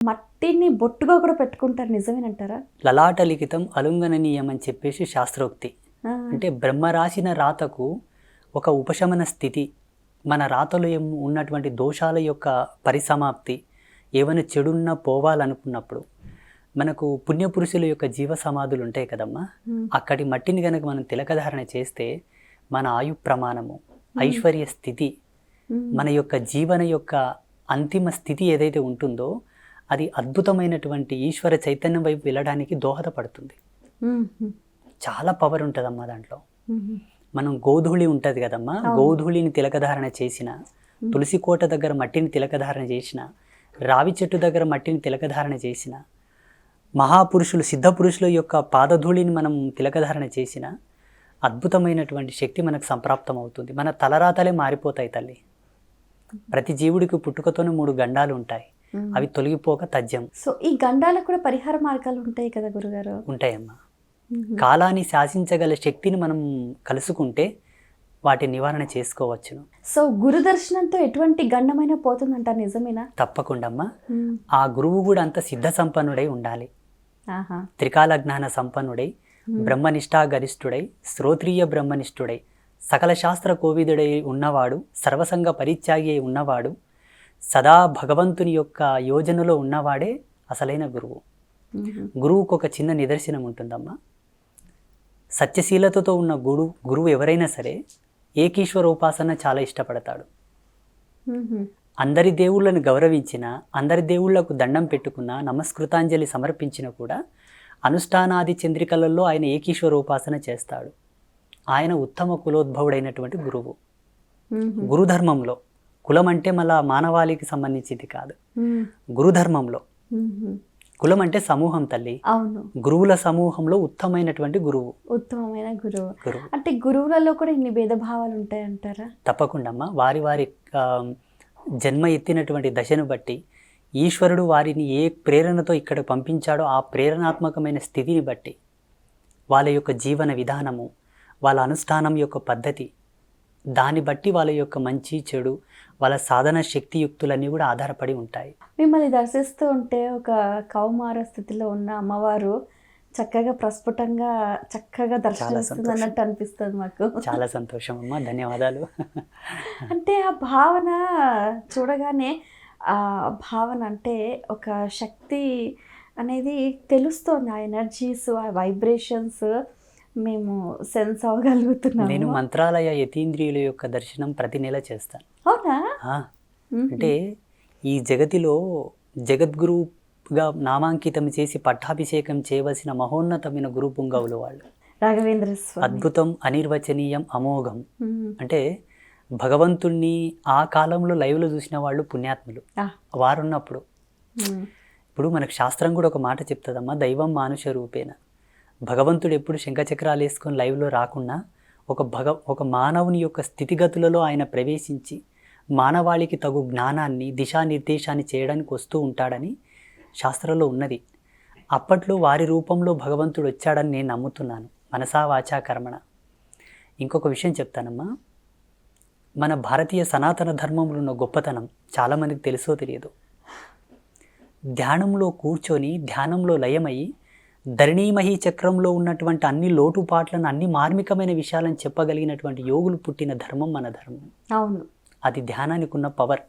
మట్టిని బొట్టుగా కూడా పెట్టుకుంటారు నిజమేనంటారా? లలాట లిఖితం అలుంగననీయం అని చెప్పేసి శాస్త్రోక్తి. అంటే బ్రహ్మ రాసిన రాతకు ఒక ఉపశమన స్థితి మన రాతలో ఏం ఉన్నటువంటి దోషాల యొక్క పరిసమాప్తి ఏమైనా చెడున్న పోవాలనుకున్నప్పుడు మనకు పుణ్యపురుషుల యొక్క జీవ సమాధులు ఉంటాయి కదమ్మా. అక్కడి మట్టిని కనుక మనం తిలకధారణ చేస్తే మన ఆయు ప్రమాణము ఐశ్వర్య స్థితి మన యొక్క జీవన యొక్క అంతిమ స్థితి ఏదైతే ఉంటుందో అది అద్భుతమైనటువంటి ఈశ్వర చైతన్యం వైపు వెళ్ళడానికి దోహదపడుతుంది. చాలా పవర్ ఉంటుందమ్మా దాంట్లో. మనం గోధూళి ఉంటుంది కదమ్మా గోధూళిని తిలకధారణ చేసిన తులసి కోట దగ్గర మట్టిని తిలకధారణ చేసిన రావి చెట్టు దగ్గర మట్టిని తిలకధారణ చేసిన మహాపురుషులు సిద్ధ పురుషుల యొక్క పాదధూళిని మనం తిలకధారణ చేసిన అద్భుతమైనటువంటి శక్తి మనకు సంప్రాప్తం అవుతుంది మన తలరాతలే మారిపోతాయి తల్లి. ప్రతి జీవుడికి పుట్టుకతోనే మూడు గండాలు ఉంటాయి. అవి తొలగిపోక తథ్యం సో ఈ గండాలకు కూడా పరిహార మార్గాలు ఉంటాయి కదా గురుగారు? ఉంటాయమ్మా. కాలాన్ని శాసించగల శక్తిని మనం కలుసుకుంటే వాటి నివారణ చేసుకోవచ్చును. సో గురు దర్శనంతో ఎటువంటి గండమైనా పోతుందంటారు నిజమేనా? తప్పకుండా అమ్మా ఆ గురువు కూడా అంత సిద్ధ సంపన్నుడై ఉండాలి. ఆహా. త్రికాల జ్ఞాన సంపన్నుడై బ్రహ్మనిష్టా గరిష్ఠుడై శ్రోత్రియ బ్రహ్మనిష్ఠుడై సకల శాస్త్ర కోవిదుడై ఉన్నవాడు సర్వసంగ పరిత్యాగి అయి ఉన్నవాడు సదా భగవంతుని యొక్క యోజనలో ఉన్నవాడే అసలైన గురువు. గురువుకు ఒక చిన్న నిదర్శనం ఉంటుందమ్మా. సత్యశీలతతో ఉన్న గురు గురువు ఎవరైనా సరే ఏకీశ్వర ఉపాసన చాలా ఇష్టపడతాడు. అందరి దేవుళ్ళను గౌరవించిన అందరి దేవుళ్ళకు దండం పెట్టుకున్న నమస్కృతాంజలి సమర్పించిన కూడా అనుష్ఠానాది చంద్రికలలో ఆయన ఏకీశ్వర ఉపాసన చేస్తాడు. ఆయన ఉత్తమ కులోద్భవుడైనటువంటి గురువు. గురుధర్మంలో కులం అంటే మళ్ళా మానవాళికి సంబంధించింది కాదు. గురుధర్మంలో. కులం అంటే సమూహం తల్లి. అవును. గురువుల సమూహంలో ఉత్తమైనటువంటి గురువు. ఉత్తమమైన గురువు. అంటే గురువులలో కూడా ఇన్ని భేదభావాలు ఉంటాయంటారా? తప్పకుండా అమ్మా వారి వారి జన్మ ఎత్తినటువంటి దశను బట్టి ఈశ్వరుడు వారిని ఏ ప్రేరణతో ఇక్కడ పంపించాడో ఆ ప్రేరణాత్మకమైన స్థితిని బట్టి వాళ్ళ యొక్క జీవన విధానము వాళ్ళ అనుష్ఠానం యొక్క పద్ధతి దాన్ని బట్టి వాళ్ళ యొక్క మంచి చెడు వాళ్ళ సాధన శక్తియుక్తులన్నీ కూడా ఆధారపడి ఉంటాయి. మిమ్మల్ని దర్శిస్తూ ఉంటే ఒక కౌమార స్థితిలో ఉన్న అమ్మవారు చక్కగా ప్రస్ఫుటంగా చక్కగా దర్శనమిస్తుంది. అన్నట్టు అనిపిస్తుంది మాకు. చాలా సంతోషం అమ్మా ధన్యవాదాలు. అంటే ఆ భావన చూడగానే ఆ భావన అంటే ఒక శక్తి అనేది తెలుస్తోంది. ఆ ఎనర్జీస్ ఆ వైబ్రేషన్స్ మేము సెన్స్ నేను అవ్వగలుగుతున్నాము మంత్రాలయ యతీంద్రియుల యొక్క దర్శనం ప్రతి నెల చేస్తాను. అవునా. అంటే ఈ జగతిలో జగద్గురుగా నామాంకితం చేసి పట్టాభిషేకం చేయవలసిన మహోన్నతమైన గురు పుంగవులు వాళ్ళు. రాఘవేంద్ర అద్భుతం అనిర్వచనీయం అమోఘం. అంటే భగవంతుణ్ణి ఆ కాలంలో లైవ్లో చూసిన వాళ్ళు పుణ్యాత్ములు. వారున్నప్పుడు. ఇప్పుడు మనకు శాస్త్రం కూడా ఒక మాట చెప్తుందమ్మా దైవం మానుష రూపేణ. భగవంతుడు ఎప్పుడు శంఖచక్రాలు వేసుకొని లైవ్లో రాకుండా ఒక భగ ఒక మానవుని యొక్క స్థితిగతులలో ఆయన ప్రవేశించి మానవాళికి తగు జ్ఞానాన్ని దిశానిర్దేశాన్ని చేయడానికి వస్తూ ఉంటాడని శాస్త్రంలో ఉన్నది. అప్పట్లో వారి రూపంలో భగవంతుడు వచ్చాడని నేను నమ్ముతున్నాను. మనసా వాచా కర్మణ. ఇంకొక విషయం చెప్తానమ్మా. మన భారతీయ సనాతన ధర్మంలో ఉన్న గొప్పతనం చాలామందికి తెలుసో తెలియదు. ధ్యానంలో కూర్చొని ధ్యానంలో లయమై ధరణీమహి చక్రంలో ఉన్నటువంటి అన్ని లోటుపాట్లను అన్ని మార్మికమైన విషయాలను చెప్పగలిగినటువంటి యోగులు పుట్టిన ధర్మం మన ధర్మం. అవును. అది ధ్యానానికి ఉన్న పవర్.